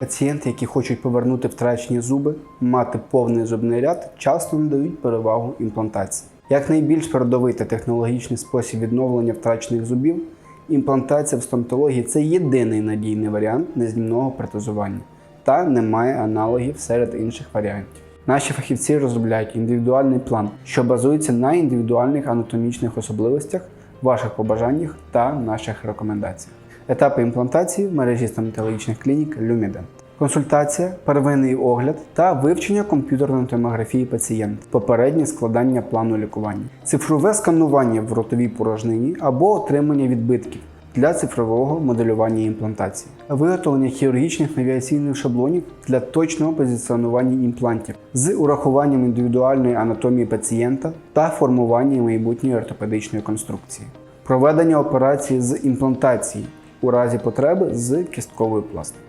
Пацієнти, які хочуть повернути втрачені зуби, мати повний зубний ряд, часто надають перевагу імплантації. Як найбільш передовий та технологічний спосіб відновлення втрачених зубів, імплантація в стоматології це єдиний надійний варіант незнімного протезування та немає аналогів серед інших варіантів. Наші фахівці розробляють індивідуальний план, що базується на індивідуальних анатомічних особливостях, ваших побажаннях та наших рекомендаціях. Етапи імплантації в мережі стоматологічних клінік Lumiden. Консультація, первинний огляд та вивчення комп'ютерної томографії пацієнта, попереднє складання плану лікування, цифрове сканування в ротовій порожнині або отримання відбитків для цифрового моделювання імплантації, виготовлення хірургічних навіаційних шаблонів для точного позиціонування імплантів з урахуванням індивідуальної анатомії пацієнта та формування майбутньої ортопедичної конструкції, проведення операції з імплантації у разі потреби з кістковою пластикою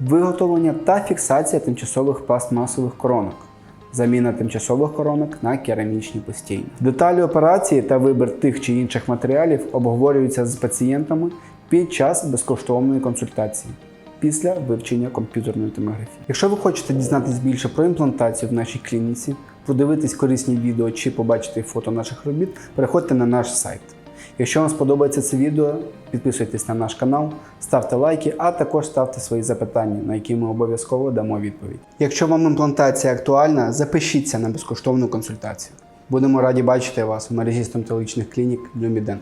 виготовлення та фіксація тимчасових пластмасових коронок, заміна тимчасових коронок на керамічні постійні. Деталі операції та вибір тих чи інших матеріалів обговорюються з пацієнтами під час безкоштовної консультації. Після вивчення комп'ютерної томографії. Якщо ви хочете дізнатись більше про імплантацію в нашій клініці, продивитись корисні відео чи побачити фото наших робіт, переходьте на наш сайт. Якщо вам сподобається це відео, підписуйтесь на наш канал, ставте лайки, а також ставте свої запитання, на які ми обов'язково дамо відповідь. Якщо вам імплантація актуальна, запишіться на безкоштовну консультацію. Будемо раді бачити вас в мережі стоматологічних клінік Люміден.